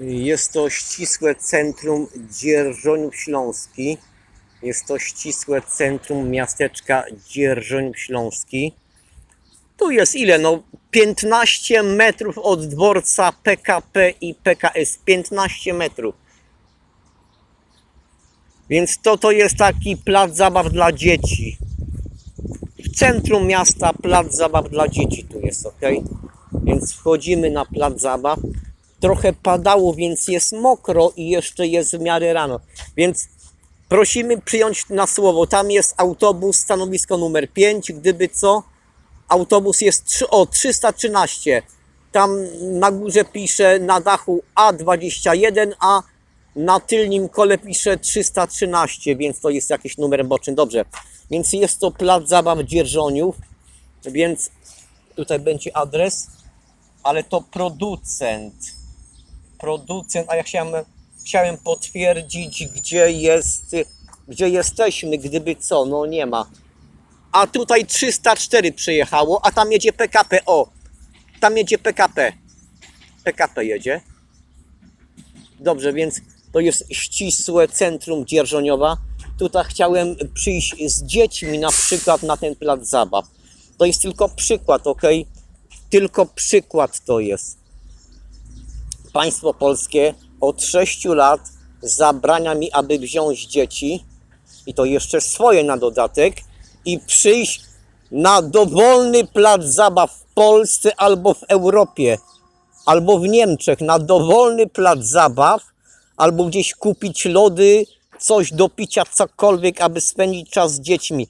Jest to ścisłe centrum Dzierżoniów Śląski. Jest to ścisłe centrum miasteczka Dzierżoniów Śląski. Tu jest ile? No 15 metrów od dworca PKP i PKS. 15 metrów. Więc to, to jest taki plac zabaw dla dzieci. W centrum miasta plac zabaw dla dzieci tu jest, ok? Więc wchodzimy na plac zabaw. Trochę padało, więc jest mokro i jeszcze jest w miarę rano. Więc prosimy przyjąć na słowo. Tam jest autobus, stanowisko numer 5. Gdyby co, autobus jest trzy- o 313. Tam na górze pisze na dachu A21, a na tylnym kole pisze 313, więc to jest jakiś numer boczny. Dobrze. Więc jest to plac zabaw Dzierżoniów, więc tutaj będzie adres, ale to producent. Producent, a ja chciałem, chciałem potwierdzić, gdzie jest, gdzie jesteśmy, gdyby co, no nie ma. A tutaj 304 przyjechało, a tam jedzie PKP. O, tam jedzie PKP. PKP jedzie. Dobrze, więc to jest ścisłe centrum Dzierżoniowa. Tutaj chciałem przyjść z dziećmi na przykład na ten plac zabaw. To jest tylko przykład, ok? Tylko przykład to jest. Państwo polskie od 6 lat zabrania mi, aby wziąć dzieci i to jeszcze swoje na dodatek i przyjść na dowolny plac zabaw w Polsce albo w Europie, albo w Niemczech, na dowolny plac zabaw, albo gdzieś kupić lody, coś do picia, cokolwiek, aby spędzić czas z dziećmi.